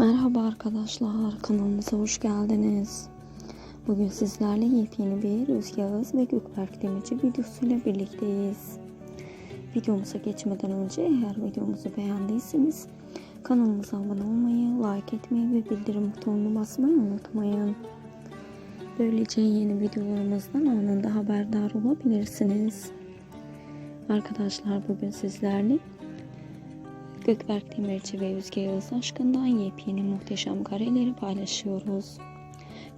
Merhaba arkadaşlar, kanalımıza hoş geldiniz. Bugün sizlerle yepyeni bir Özge Ağız ve Gökberk Demirci videosuyla birlikteyiz. Videomuza geçmeden önce eğer videomuzu beğendiyseniz kanalımıza abone olmayı, like etmeyi ve bildirim butonunu basmayı unutmayın. Böylece yeni videolarımızdan anında haberdar olabilirsiniz. Arkadaşlar bugün sizlerle Gökberk Demirci ve Özge Yağız aşkından yepyeni muhteşem kareleri paylaşıyoruz.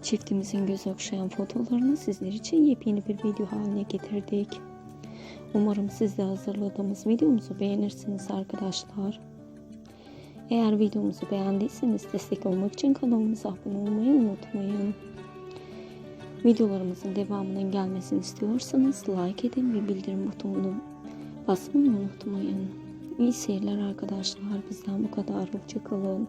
Çiftimizin göz okşayan fotolarını sizler için yepyeni bir video haline getirdik. Umarım siz de hazırladığımız videomuzu beğenirsiniz arkadaşlar. Eğer videomuzu beğendiyseniz destek olmak için kanalımıza abone olmayı unutmayın. Videolarımızın devamının gelmesini istiyorsanız like edin ve bildirim butonunu basmayı unutmayın. İyi seyirler arkadaşlar. Bizden bu kadar. Hoşçakalın.